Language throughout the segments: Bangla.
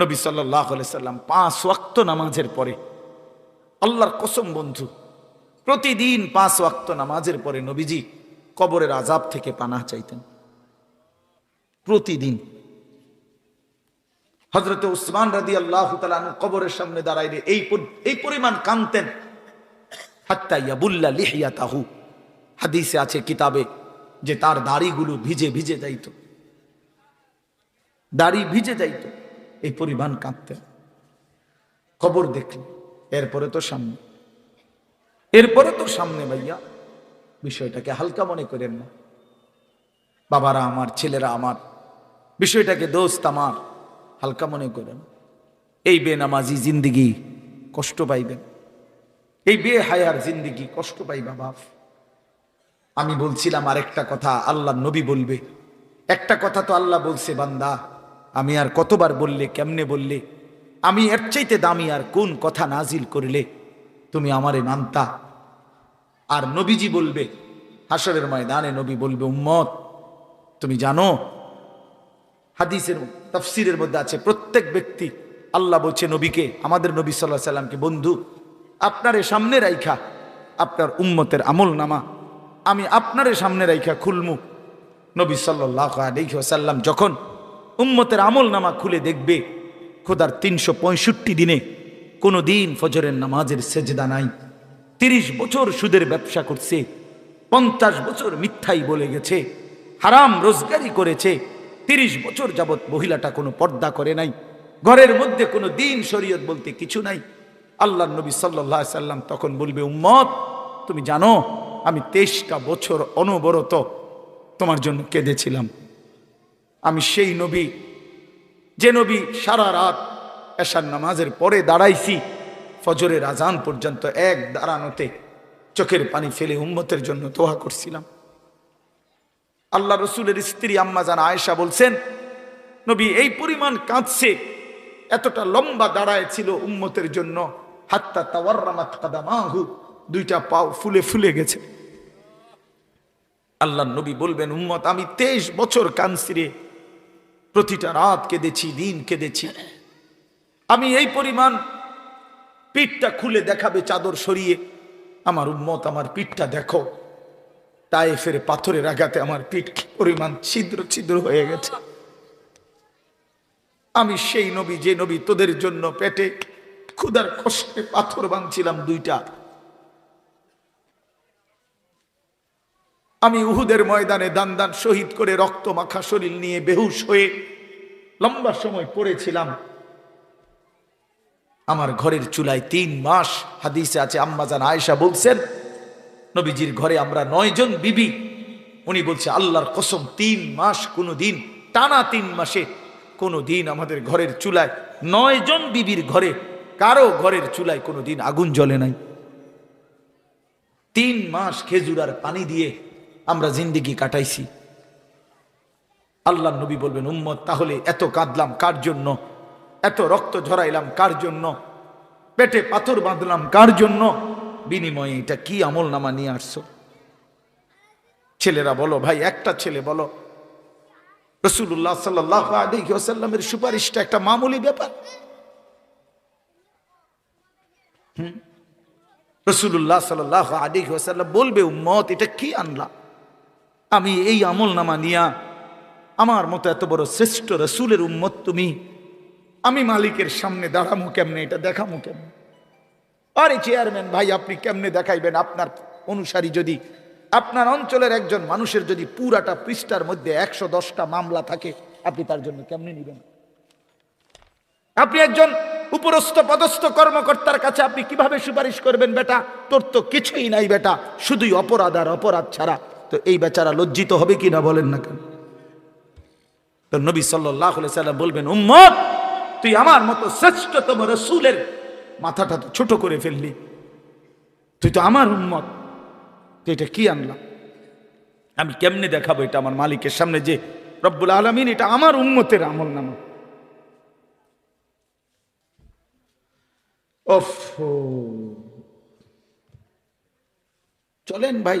নবী সাল্লাহ সাল্লাম পাঁচ ওয়াক্ত নামাজের পরে, আল্লাহর কসম বন্ধু, প্রতিদিন পাঁচ ওয়াক্ত নামাজের পরে নবীজি কবরের আজাব থেকে পানাহ চাইতেন। প্রতিদিন। হজরত উসমান রাদি আল্লাহ কবরের সামনে দাঁড়াইলে এই এই পরিমাণ কানতেন হাত্তা ইয়াবুল্লা লিহিয়া তাহু হাদিসে আছে কিতাবে যে তার দাড়িগুলো ভিজে ভিজে যাইত। দাড়ি ভিজে যাইত। এই পরিমাণ কাঁদতেন। খবর দেখলেন। এরপরে তো সামনে। এরপরে তো সামনে ভাইয়া। বিষয়টাকে হালকা মনে করেন না। বাবারা আমার, ছেলেরা আমার, বিষয়টাকে দোস্ত আমার, হালকা মনে করেন। এই বেনামাজি জিন্দিগি কষ্ট পাইবেন। এই বে হায়ার জিন্দিগি কষ্ট পাইবা বাপ। আমি বলছিলাম আরেকটা কথা, আল্লাহ নবী বলবে। একটা কথা তো আল্লাহ বলছে, বান্দা। আমি আর কতবার বললে, কেমনে বললে? আমি এর চাইতে দামি আর কোন কথা নাজিল করলে? তুমি আমারে মানতা আর নবীজি বলবে হাসরের ময়দানে নবী বলবে, উম্মত, তুমি জানো, হাদিসের তফসিরের মধ্যে আছে, প্রত্যেক ব্যক্তি, আল্লাহ বলছে নবীকে, আমাদের নবী সাল্লাহ সাল্লামকে, বন্ধু, আপনারে সামনে রাইখা আপনার উম্মতের আমল নামা। আমি আপনারে সামনে রাইখা খুলমু। নবী সাল্লাহ আলহিহাসাল্লাম যখন উম্মতের আমল নামা খুলে দেখবে, খোদার তিনশো পঁয়ষট্টি দিনে কোনো দিন ফজরের নামাজের সেজদা নাই। তিরিশ বছর সুদের ব্যবসা করছে, পঞ্চাশ বছর মিথ্যাই বলে গেছে, হারাম রোজগারি করেছে, তিরিশ বছর যাবৎ মহিলাটা কোনো পর্দা করে নাই, ঘরের মধ্যে কোনো দিন শরীয়ত বলতে কিছু নাই। আল্লাহ নবী সাল্লাহ সাল্লাম তখন বলবে, উম্মত, তুমি জানো, আমি তেইশটা বছর অনবরত তোমার জন্য কেঁদেছিলাম। আমি সেই নবী, যে নবী সারা রাত এশার নামাজের পরে দাঁড়াইছি, ফজরের আজান পর্যন্ত এক দাঁড়ানোতে চোখের পানি ফেলে উম্মতের জন্য দোয়া করছিলাম। আল্লাহ রসুলের স্ত্রী আম্মা জান আয়েশা বলছেন, নবী, এই পরিমাণ কাঁদছে, এতটা লম্বা দাঁড়ায় ছিল উম্মতের জন্য, হাত্তা তাওয়ার্রামাত কাদামাহু, দুইটা পাও ফুলে ফুলে গেছে। আল্লাহ নবী বলবেন, উম্মত, আমি তেইশ বছর কানছি রে প্রতিটা রাত কেঁদেছি, দিন কেঁদেছি। আমি এই পরিমাণ পিঠটা খুলে দেখাবে চাদর সরিয়ে, আমার উম্মত আমার পিঠটা দেখো। তাই ফের পাথরের আঘাতে আমার পিঠ পরিমাণ ছিদ্র ছিদ্র হয়ে গেছে। আমি সেই নবী, যে নবী তোদের জন্য পেটে ক্ষুদার কষ্টে পাথর বাঁধছিলাম দুইটা। আমি উহুদের ময়দানে দান দান শহীদ করে রক্ত মাখা শরীর নিয়ে বেহুশ হয়ে লম্বা সময় পড়েছিলাম। আমার ঘরের চুলায় তিন মাস হাদিসে আছে আম্মাজান আয়েশা বলছেন, নবীজির ঘরে আমরা নয় জন বিবি। উনি বলছে, আল্লাহর কসম, তিন মাস কোনো দিন টানা তিন মাসে কোনো দিন আমাদের ঘরের চুলায় নয় জন বিবির ঘরে, কারও ঘরের চুলায় কোনো দিন আগুন জ্বলে নাই। তিন মাস খেজুর আর পানি দিয়ে আমরা জিন্দিগি কাটাইছি। আল্লাহ নবী বলবেন, উম্মত, তাহলে এত কাঁদলাম কার জন্য? এত রক্ত ঝরাইলাম কার জন্য? পেটে পাথর বাঁধলাম কার জন্য? বিনিময়ে এটা কি আমল নামা নিয়ে আসছো? ছেলেরা বলো, ভাই, একটা ছেলে বলো। রসুল্লাহ সাল্লামের সুপারিশটা একটা মামুলি ব্যাপার। রসুল্লাহ সাল্লাহ আদি ওসাল্লাম বলবে, উম্মত, এটা কি আনলা? আমি এই আমল নামা নিয়া আমার মতো এত বড় শ্রেষ্ঠ রসুলের উম্মত তুমি, আমি মালিকের সামনে দাঁড়ামু কেমনে, এটা দেখামু কেমনে? আরে চেয়ারম্যান ভাই, আপনি কেমনে দেখাইবেন? আপনার অনুসারী যদি, আপনার অঞ্চলের একজন মানুষের যদি পুরাটা পৃষ্ঠার মধ্যে একশো দশটা মামলা থাকে, আপনি তার জন্য কেমনে নিবেন? আপনি একজন উপরস্থ পদস্থ কর্মকর্তার কাছে আপনি কীভাবে সুপারিশ করবেন বেটা? তোর তো কিছুই নাই বেটা, শুধুই অপরাধ আর অপরাধ ছাড়া। তো এই বেচারা লজ্জিত হবে কি না বলেন না কেন? তো নবী সাল্লাহ সাল্লাম বলবেন, উম্মত, তুই আমার মতো শ্রেষ্ঠতম রসুলের মাথাটা তো ছোট করে ফেললি। তুই তো আমার উম্মত। তুই এটা কি আনলাম আমি কেমনে দেখাবো এটা আমার মালিকের সামনে যে রব্বুল আলমিন এটা আমার উম্মতের আমল নামা। চলেন ভাই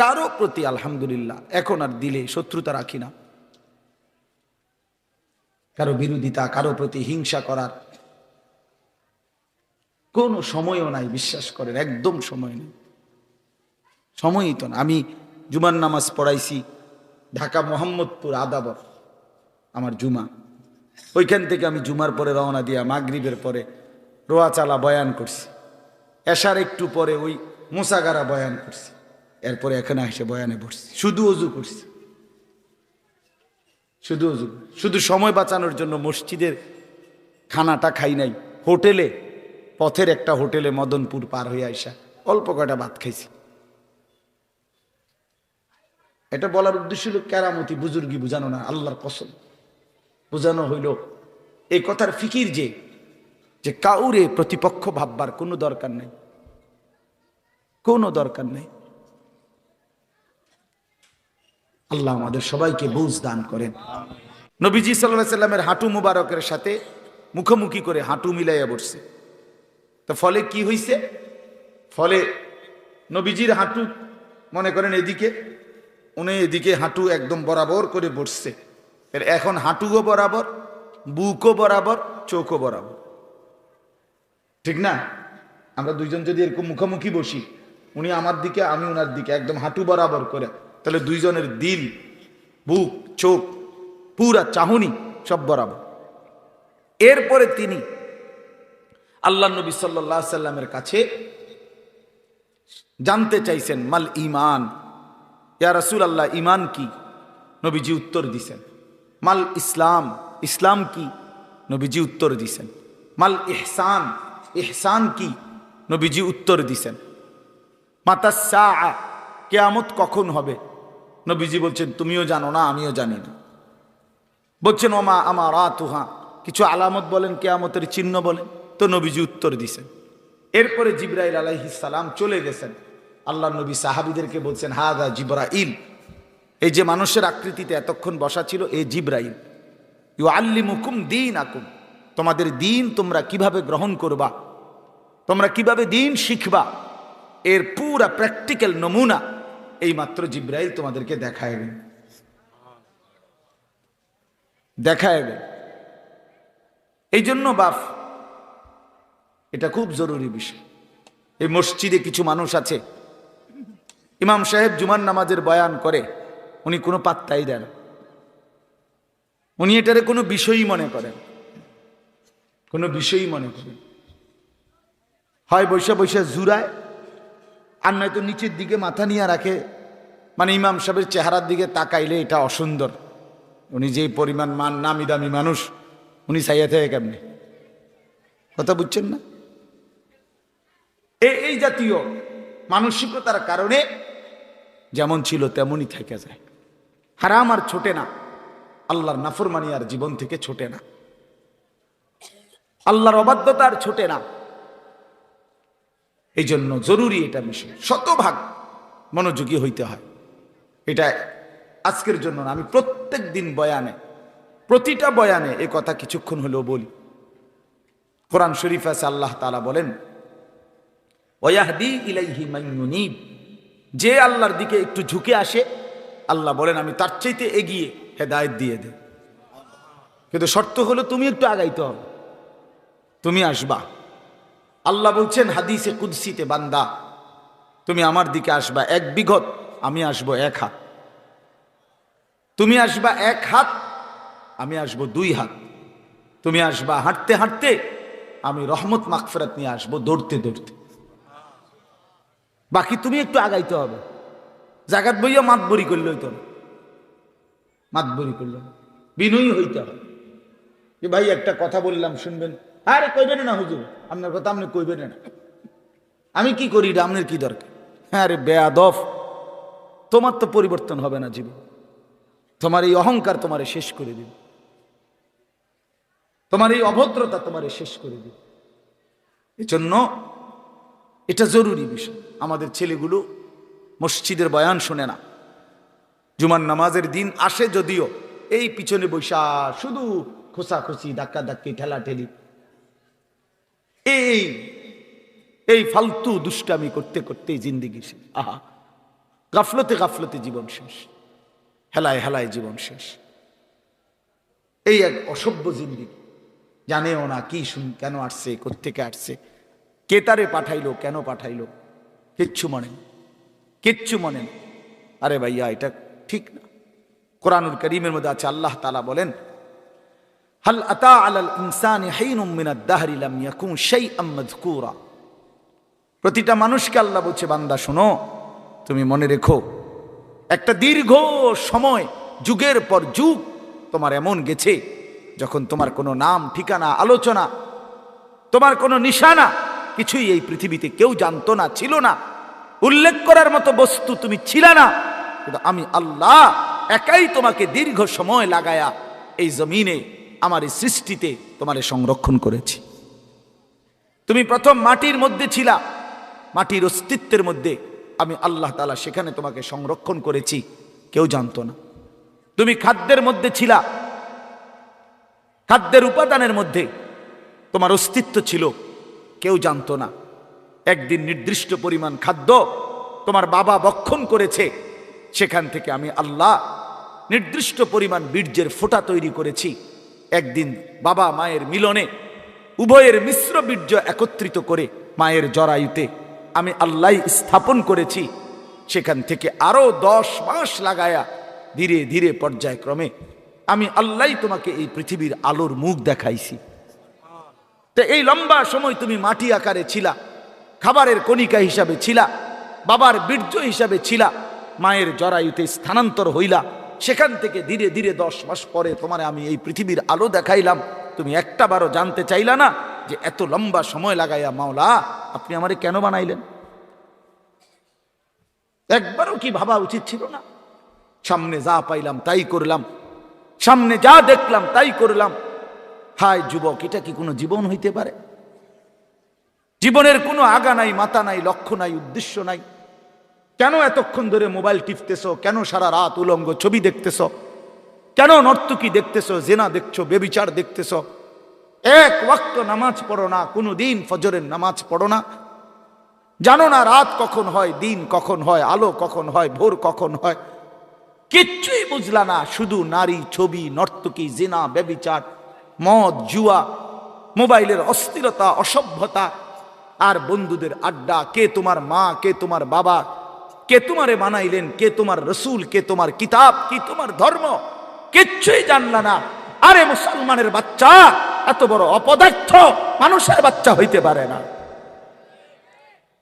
কারও প্রতি আলহামদুলিল্লাহ। এখন আর দিলে শত্রুতা রাখি না। কারও বিরোধিতা, কারও প্রতি হিংসা করার কোনো সময়ও নাই, বিশ্বাস করেন, একদম সময় নেই। সময়ই তো না। আমি জুমার নামাজ পড়াইছি, ঢাকা মোহাম্মদপুর আদাবর, আমার জুমা। ওইখান থেকে আমি জুমার পরে রওনা দিয়া মাগরিবের পরে রোয়াচালা বয়ান করছি। এশার একটু পরে ওই মোসাগারা বয়ান করছি। এরপরে এখানে এসে বয়ানে পড়ছি শুধু অজু করছি। শুধু অজু শুধু সময় বাঁচানোর জন্য মসজিদের খানাটা খাই নাই। হোটেলে, পথের একটা হোটেলে মদনপুর পার হয়ে আইসা অল্প কয়টা ভাত খাইছি। এটা বলার উদ্দেশ্য হলো কেরামতি বুজুর্গি বুঝানো না, আল্লাহর কসম। বোঝানো হইল এই কথার ফিকির যে যে কাউরে প্রতিপক্ষ ভাববার কোনো দরকার নেই। কোনো দরকার নেই। আল্লাহ আমাদের সবাইকে বুঝ দান করেন। নবীজি সাল্লাহ সাল্লামের হাঁটু মুবারকের সাথে মুখোমুখি করে হাঁটু মিলাইয়া বসছে। তো ফলে কি হইছে? ফলে নবীজির হাঁটু, মনে করেন এদিকে, উনি এদিকে হাঁটু একদম বরাবর করে বসছে। এখন হাঁটুও বরাবর, বুকও বরাবর, চোখও বরাবর। ঠিক না? আমরা দুইজন যদি এরকম মুখোমুখি বসি, উনি আমার দিকে, আমি ওনার দিকে, একদম হাঁটু বরাবর করে। তাহলে দুইজনের দিল, বুক, চোখ, পুরা চাহনি সব বরাবর। এরপরে তিনি আল্লাহ নবী সাল্লাহ সাল্লামের কাছে জানতে চাইছেন, মাল ইমান ইয়া রাসুল আল্লাহ ইমান কি? নবীজি উত্তর দিছেন, মাল ইসলাম? ইসলাম কি? নবীজি উত্তর দিছেন, মাল ইহসান? ইহসান কি? নবীজি উত্তর দিছেন মাতা কেয়ামত কখন হবে? নবীজি বলছেন, তুমিও জানো না, আমিও জানি না। বলছেন, ওমা আমার তুহা কিছু আলামত বলেন, কেয়ামতের চিহ্ন বলেন, তো নবীজি উত্তর দিছেন। এরপরে জিব্রাইল সালাম চলে গেছেন। আল্লাহ নবী সাহাবিদেরকে বলছেন হা হাদা জিব্রাইল। এই যে মানুষের আকৃতিতে এতক্ষণ বসা ছিল এই জিব্রাইল। ইউ আল্লি মুকুম দিন আকুম তোমাদের দিন তোমরা কীভাবে গ্রহণ করবা? তোমরা কীভাবে দিন শিখবা? এর পুরা প্র্যাকটিক্যাল নমুনা এই মাত্র জিব্রাইল তোমাদেরকে দেখায়বে দেখায়বে এই জন্য বাফ, এটা খুব জরুরি বিষয়। এই মসজিদে কিছু মানুষ আছে, ইমাম সাহেব জুমার নামাজের বয়ান করে, উনি কোনো পাত্তাই দেন উনি এটারে কোনো বিষয়ই মনে করেন কোনো বিষয়ই মনে করেন হয় বৈশা বৈশা জুরায় আর নয়তো নিচের দিকে মাথা নিয়ে রাখে। মানে ইমাম সাহেবের চেহারার দিকে তাকাইলে এটা অসুন্দর। উনি যেই পরিমাণ মান, নামি দামি মানুষ, উনি চাইয়া থেকে কেমনি? কথা বুঝছেন না? এই জাতীয় মানসিকতার কারণে যেমন ছিল তেমনই থেকে যায়। হারাম আর ছোটে না। আল্লাহর নাফরমানি আর জীবন থেকে ছোটে না। আল্লাহর অবাধ্যতা আর ছোটে না। এই জন্য জরুরি এটা বিষয়। শতভাগ মনোযোগী হইতে হয়। এটা আজকের জন্য না, আমি প্রত্যেক দিন বয়ানে, প্রতিটা বয়ানে এ কথা কিছুক্ষণ হলেও বলি। কোরআন শরীফ আছে, আল্লাহ তালা বলেন, ওয়াহদি ইলাইহি মাইনুনিব যে আল্লাহর দিকে একটু ঝুঁকে আসে, আল্লাহ বলেন, আমি তার চাইতে এগিয়ে হেদায়ত দিয়ে দে কিন্তু শর্ত হলো, তুমি একটু আগাইতে হবে। তুমি আসবা। আল্লাহ বলছেন, হাদিসে কুদসিতে, বান্দা, তুমি আমার দিকে আসবা এক বিঘত, আমি আসব এক হাত। তুমি আসবা এক হাত, আমি আসব দুই হাত। তুমি আসবা হাঁটতে হাঁটতে, আমি রহমত মাকফেরাত নিয়ে আসব দৌড়তে দৌড়তে। বাকি তুমি একটু আগাইতে হবে। জাগাত বইয়া মাতবরি করলে হইতো না মাতবরি করলে। বিনয়ী হইতে হবে। যে ভাই, একটা কথা বললাম, শুনবেন? আরে কইবেন না হুজুর। আপনার কথা আপনি কইবেন না। আমি কি করি এটা? আপনার কি দরকার? হ্যাঁ রে বেয়াদফ তোমার তো পরিবর্তন হবে না জীবন। তোমার এই অহংকার তোমারে শেষ করে দিবে। তোমার এই অভদ্রতা তোমারে শেষ করে দিবে। এজন্য এটা জরুরি বিষয়। আমাদের ছেলেগুলো মসজিদের বয়ান শোনে না। জুমার নামাজের দিন আসে যদিও এই পিছনে বৈশা শুধু খোসাখুসি ধাক্কা ধাক্কি ঠেলা ঠেলি এই এই ফালতু দুষ্টামি করতে করতে জিন্দিগি শেষ। আহা, গাফলতে গাফলতে জীবন শেষ। হেলায় হেলায় জীবন শেষ। এই এক অসভ্য জিন্দিগি। জানেও না কি শুন, কেন আসছে, কোত্থেকে আসছে, কে তারে পাঠাইলো, কেন পাঠাইলো, কিচ্ছু মনে কিচ্ছু মনে আরে ভাইয়া, এটা ঠিক না। কোরআনুল করিমের মধ্যে আছে, আল্লাহ তালা বলেন হাল আতা আলাল ইনসানি হাইনুম মিনাদ দাহরি লাম ইয়াকুন শাইআম মাযকুরা প্রতিটা মানুষকে আল্লাহ বলছে, বান্দা, শোনো, তুমি মনে রেখো, একটা দীর্ঘ সময়, যুগের পর যুগ তোমার এমন গেছে, যখন তোমার কোনো নাম, ঠিকানা, আলোচনা, তোমার কোনো নিশানা, কিছুই এই পৃথিবীতে কেউ জানতো না, ছিল না। উল্লেখ করার মতো বস্তু তুমি ছিল না। কিন্তু আমি আল্লাহ একাই তোমাকে দীর্ঘ সময় লাগায়া এই জমিনে আমার এই সৃষ্টিতে তোমারে সংরক্ষণ করেছি। তুমি প্রথম মাটির মধ্যে ছিলা, মাটির অস্তিত্বের মধ্যে আমি আল্লাহ তালা সেখানে তোমাকে সংরক্ষণ করেছি, কেউ জানতো না। তুমি খাদ্যের মধ্যে ছিলা, খাদ্যের উপাদানের মধ্যে তোমার অস্তিত্ব ছিল, কেউ জানতো না। একদিন নির্দিষ্ট পরিমাণ খাদ্য তোমার বাবা বক্ষণ করেছে, সেখান থেকে আমি আল্লাহ নির্দিষ্ট পরিমাণ বীর্যের ফোঁটা তৈরি করেছি। একদিন বাবা মায়ের মিলনে উভয়ের মিশ্র বীর্য একত্রিত করে মায়ের জরায়ুতে আমি আল্লাহ স্থাপন করেছি। সেখান থেকে আরও দশ মাস লাগায়া ধীরে ধীরে পর্যায়ক্রমে আমি আল্লাহ তোমাকে এই পৃথিবীর আলোর মুখ দেখাইছি। তো এই লম্বা সময় তুমি মাটি আকারে ছিলা, খাবারের কণিকা হিসাবে ছিলা, বাবার বীর্য হিসাবে ছিলা, মায়ের জরায়ুতে স্থানান্তর হইলা সেখান থেকে ধীরে ধীরে দশ মাস পরে তোমার আমি এই পৃথিবীর আলো দেখাইলাম। তুমি একটা বারও জানতে চাইলা না যে এত লম্বা সময় লাগাইয়া মাওলা, আপনি আমারে কেন বানাইলেন? একবারও কি ভাবা উচিত ছিল না? সামনে যা পাইলাম তাই করলাম। সামনে যা দেখলাম তাই করলাম। হায় যুবক, এটা কি কোনো জীবন হইতে পারে? জীবনের কোনো আগা নাই, মাথা নাই, লক্ষ্য নাই, উদ্দেশ্য নাই। কেন এতক্ষণ ধরে মোবাইল টিপতেছ? কেন সারা রাত উলঙ্গ ছবি দেখতেছ? কেন নর্তকী দেখতেছ, জেনা দেখছ, বেবিচার দেখতেছ? এক ওয়াক্ত নামাজ পড়ো না কোনো দিন ফজরের নামাজ পড়ো না। জানো না রাত কখন হয়, দিন কখন হয়, আলো কখন হয়, ভোর কখন হয়? কিচ্ছুই বুঝলা না, শুধু নারী ছবি, নর্তকী, জেনা, বেবিচার, মদ, জুয়া, মোবাইলের অস্থিরতা, অসভ্যতা, আর বন্ধুদের আড্ডা, কে তোমার মা, কে তোমার বাবা কে তোমারে বানাইলেন? কে তোমার রসুল? কে তোমার কিতাব? কি তোমার ধর্ম? কিচ্ছুই জানলা না। আরে মুসলমানের বাচ্চা, এত বড় অপদার্থ মানুষের বাচ্চা হইতে পারে না।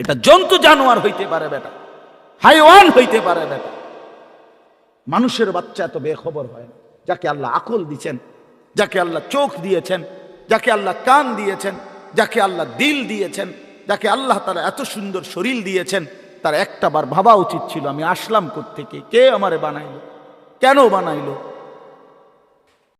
এটা জন্তু জানোয়ার হইতে পারে বেটা। হাইওয়ান হইতে পারে বেটা। মানুষের বাচ্চা এত বেখবর হয় না। যাকে আল্লাহ আকল দিয়েছেন যাকে আল্লাহ চোখ দিয়েছেন, যাকে আল্লাহ কান দিয়েছেন, যাকে আল্লাহ দিল দিয়েছেন, যাকে আল্লাহ তারা এত সুন্দর শরীর দিয়েছেন তার একটা বার ভাবা উচিত ছিল আমি আসলাম থেকে কে আমারে বানাইলো? কেন বানাইলো?